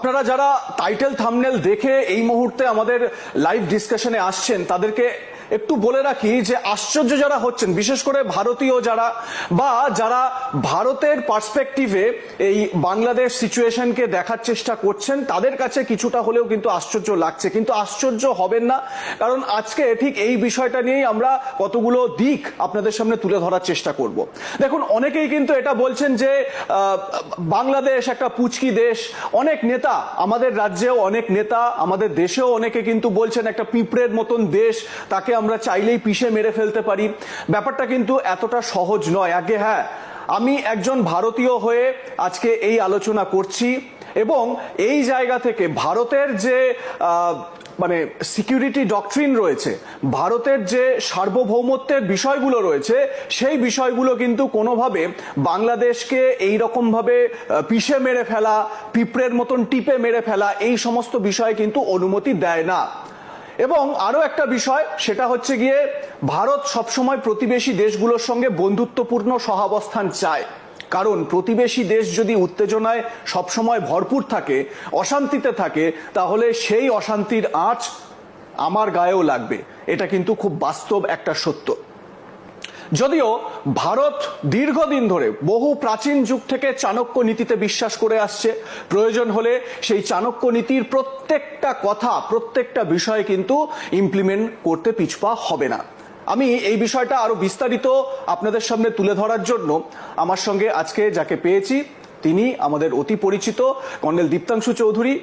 আপনারা যারা title thumbnail দেখে এই মুহূর্তে আমাদের লাইভ ডিসকাশনে আসছেন তাদেরকে একটু বলে রাখি যে আশ্চর্য যারা হচ্ছেন, বিশেষ করে ভারতীয় যারা বা যারা ভারতের পার্সপেক্টিভে এই বাংলাদেশ সিচুয়েশনকে দেখার চেষ্টা করছেন, তাদের কাছে কিছুটা হলেও কিন্তু আশ্চর্য লাগছে। কিন্তু আশ্চর্য হবেন না, কারণ আজকে ঠিক এই বিষয়টা নিয়েই আমরা কতগুলো দিক আপনাদের সামনে তুলে ধরার চেষ্টা করব। দেখুন, অনেকেই কিন্তু এটা বলছেন যে বাংলাদেশ একটা পুচকি দেশ, অনেক নেতা, আমাদের রাজ্যেও অনেক নেতা, আমাদের দেশেও অনেকে কিন্তু বলছেন একটা পিঁপড়ের মতন দেশ, তাকে আমরা চাইলেই পিষে মেরে ফেলতে পারি। ব্যাপারটা কিন্তু এতটা সহজ নয়। আগে হ্যাঁ আমি একজন ভারতীয় হয়ে আজকে এই আলোচনা করছি এবং এই জায়গা থেকে ভারতের যে মানে সিকিউরিটি ডকট্রিন রয়েছে ভারতের যে সার্বভৌমত্বের বিষয়গুলো রয়েছে সেই বিষয়গুলো কিন্তু কোনোভাবে বাংলাদেশকে এই রকম ভাবে আহ, পিষে মেরে ফেলা পিঁপড়ের মতন টিপে মেরে ফেলা এই সমস্ত বিষয়ে কিন্তু অনুমতি দেয় না। এবং আরও একটা বিষয়, সেটা হচ্ছে গিয়ে ভারত সবসময় প্রতিবেশী দেশগুলোর সঙ্গে বন্ধুত্বপূর্ণ সহাবস্থান চায়। কারণ প্রতিবেশী দেশ যদি উত্তেজনায় সবসময় ভরপুর থাকে, অশান্তিতে থাকে, তাহলে সেই অশান্তির আঁচ আমার গায়েও লাগবে। এটা কিন্তু খুব বাস্তব একটা সত্য। যদিও ভারত দীর্ঘদিন ধরে বহু প্রাচীন যুগ থেকে চাণক্য নীতিতে বিশ্বাস করে আসছে। প্রয়োজন হলে সেই চাণক্য নীতির প্রত্যেকটা কথা, প্রত্যেকটা বিষয় কিন্তু ইমপ্লিমেন্ট করতে পিছপা হবে না। আমি এই বিষয়টা আরও বিস্তারিত আপনাদের সামনে তুলে ধরার জন্য আমার সঙ্গে আজকে যাকে পেয়েছি, তিনি আমাদের অতি পরিচিত কর্নেল দীপ্তাংশু চৌধুরী।